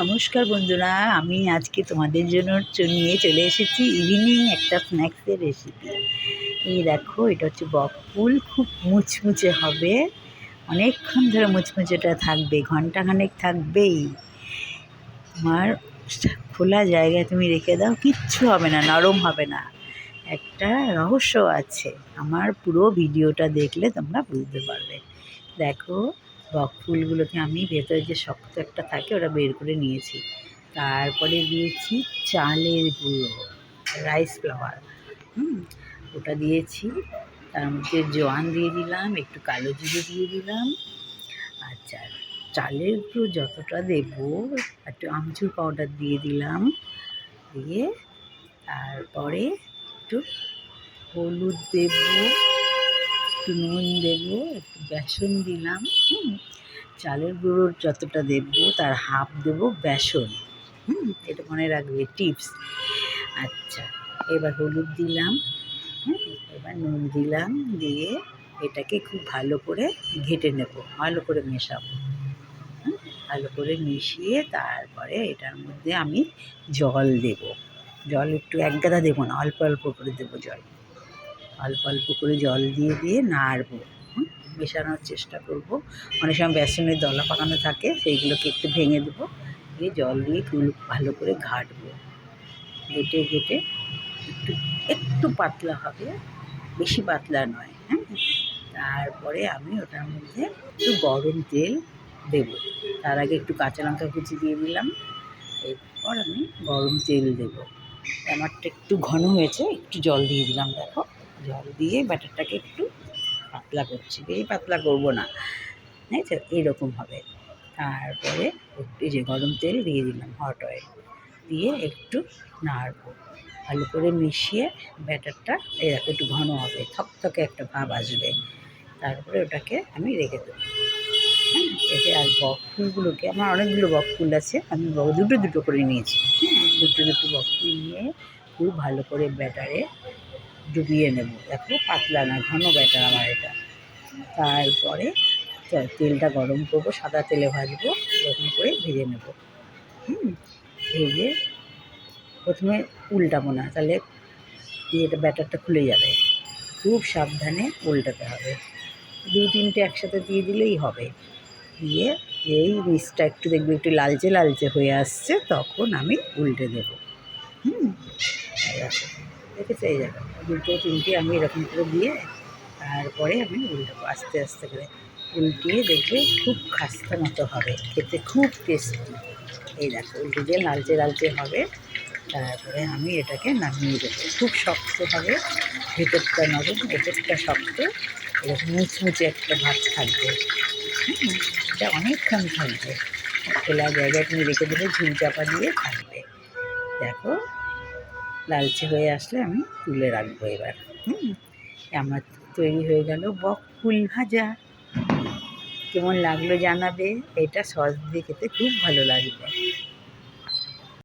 নমস্কার বন্ধুরা, আমি আজকে তোমাদের জন্য নিয়ে চলে এসেছি ইভিনিং একটা স্ন্যাক্সের রেসিপি এই দেখো, এটা হচ্ছে বকফুল খুব মুচমুচে হবে। অনেকক্ষণ ধরে মুচমুচেটা থাকবে, ঘন্টাখানেক থাকবেই। আমার খোলা জায়গায় তুমি রেখে দাও, কিচ্ছু হবে না, নরম হবে না। একটা রহস্য আছে, আমার পুরো ভিডিওটা দেখলে তোমরা বুঝতে পারবে। দেখো বক ফুলগুলোকে আমি ভেতরে যে শক্ত একটা থাকে ওটা বের করে নিয়েছি। তারপরে দিয়েছি চালের গুঁড়ো রাইস ফ্লাওয়ার হুম? ওটা দিয়েছি, তার মধ্যে জোয়ান দিয়ে দিলাম, একটু কালো জিরে দিয়ে দিলাম। আচ্ছা চালের গুঁড়ো যতটা দেবো, একটু আমচুর পাউডার দিয়ে দিলাম, দিয়ে তারপরে একটু হলুদ দেবো। একটু নুন দেবো, একটু বেসন দিলাম, হুম। চালের গুঁড়োর যতটা দেবো, তার হাফ দেবো বেসন, হুম। এটা মনে রাখবে, টিপস। আচ্ছা এবার হলুদ দিলাম এবার নুন দিলাম, দিয়ে এটাকে খুব ভালো করে ঘেটে নেব, ভালো করে মেশাবো ভালো করে মিশিয়ে তারপরে এটার মধ্যে আমি জল দেব। জল একটু এক গাদা দেবো না, অল্প অল্প করে দেবো জল। অল্প অল্প করে জল দিয়ে দিয়ে নাড়বো মেশানোর চেষ্টা করব। অনেক সময় বেসনের দলা পাকানো থাকে, সেইগুলোকে একটু ভেঙে দেবো, দিয়ে জল দিয়ে খুব ভালো করে ঘাটবো। ঘেটে ঘেটে একটু একটু পাতলা হবে, বেশি পাতলা নয় হ্যাঁ তারপরে আমি ওটার মধ্যে একটু গরম তেল দেবো। তার আগে একটু কাঁচা লঙ্কা কুচি দিয়ে দিলাম, এরপর আমি গরম তেল দেবো। আমারটা একটু ঘন হয়েছে, একটু জল দিয়ে দিলাম, দেখো। জল দিয়ে ব্যাটারটাকে একটু পাতলা করছি। বেশি পাতলা করব না। বুঝেছ এইরকম হবে। তারপরে এই যে গরম তেল দিয়ে দিলাম হট অয়েল দিয়ে একটু নাড়বো। ভালো করে মিশিয়ে ব্যাটারটা এরকম একটু ঘন হবে, থকথকে একটা ভাব আসবে। তারপরে ওটাকে আমি রেখে দেবো। হ্যাঁ এতে আর বক ফুলগুলোকে আমার অনেকগুলো বক ফুল আছে, আমি দুটো দুটো করে নিয়েছি। হ্যাঁ দুটো দুটো বক ফুল নিয়ে খুব ভালো করে ব্যাটারে ডুবিয়ে নেব। দেখো পাতলা না, ঘন ব্যাটার আমার এটা। তারপরে তেলটা গরম করব, সাদা তেলে ভাজবো, এরকম করে ভেজে নেব। হুম, ভেজে প্রথমে উল্টাবো না তাহলে ইয়েটা ব্যাটারটা খুলে যাবে। খুব সাবধানে উল্টাতে হবে। দু তিনটে একসাথে দিয়ে দিলেই হবে। দিয়ে এই মিক্সটা একটু দেখবে, একটু লালচে লালচে হয়ে আসছে, তখন আমি উল্টে দেবো। হুম দেখেছ এই দেখো দুটো, তিনটে আমি এরকম করে দিয়ে তারপরে আমি উল্টাবো আস্তে আস্তে করে। উল্টিয়ে দেখবে খুব খাস্তা মতো হবে, খেতে খুব টেস্টি এই দেখো, উল্টে দিয়ে লালচে লালচে হবে। তারপরে আমি এটাকে নামিয়ে দেবো। খুব শক্ত হবে, ভেতরটা নরম, ভেতরটা শক্ত। এরকম মুচমুচে একটা ভাত থাকবে। এটা অনেকক্ষণ থাকবে। খোলা জায়গায় তুমি রেখে দেবে, ঝুল চাপা দিয়ে থাকবে। দেখো লালচে হয়ে আসলে আমি তুলে রাখব এবার। হুম, আমার তৈরি হয়ে গেল বক ফুল ভাজা। কেমন লাগল জানাবে? এটা সস দিয়ে খেতে খুব ভালো লাগবে।